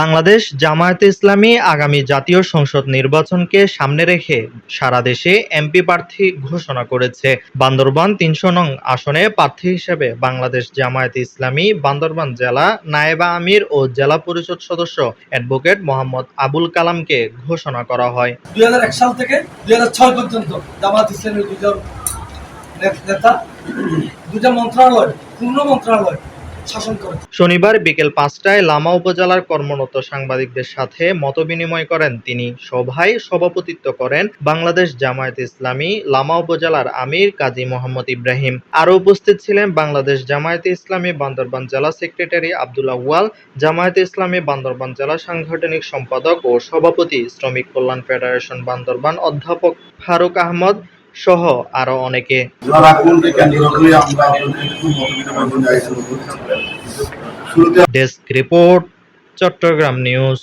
বাংলাদেশ জামায়াতে ইসলামী আগামী জাতীয় সংসদ নির্বাচনকে সামনে রেখে সারা দেশে এমপি প্রার্থী ঘোষণা করেছে। বান্দরবান তিনশো নং আসনে প্রার্থী হিসেবে বাংলাদেশ জামায়াতে ইসলামী বান্দরবান জেলা নায়েবা আমির ও জেলা পরিষদ সদস্য অ্যাডভোকেট মোহাম্মদ আবুল কালামকে ঘোষণা করা হয়। দুই হাজার এক সাল থেকে দুই হাজার ছয় পর্যন্ত জামাত ইসলামের দুজন নেতা দুজন মন্ত্রণালয়, পূর্ণ মন্ত্রণালয় শনিবার বিকেল পাঁচটায় লামা উপজেলার কর্মরত সাংবাদিকদের সাথে মতবিনিময় করেন তিনি। সভায় সভাপতিত্ব করেন বাংলাদেশ জামায়াত ইসলামী, লামা উপজেলার আমির কাজী মোহাম্মদ ইব্রাহিম। আরও উপস্থিত ছিলেন বাংলাদেশ জামায়াতে ইসলামী বান্দরবান জেলা সেক্রেটারি আব্দুল আউয়াল, জামায়াতে ইসলামী বান্দরবান জেলা সাংগঠনিক সম্পাদক ও সভাপতি শ্রমিক কল্যাণ ফেডারেশন বান্দরবান অধ্যাপক ফারুক আহমদ সহ আরও অনেকে। Desk report Chittagong news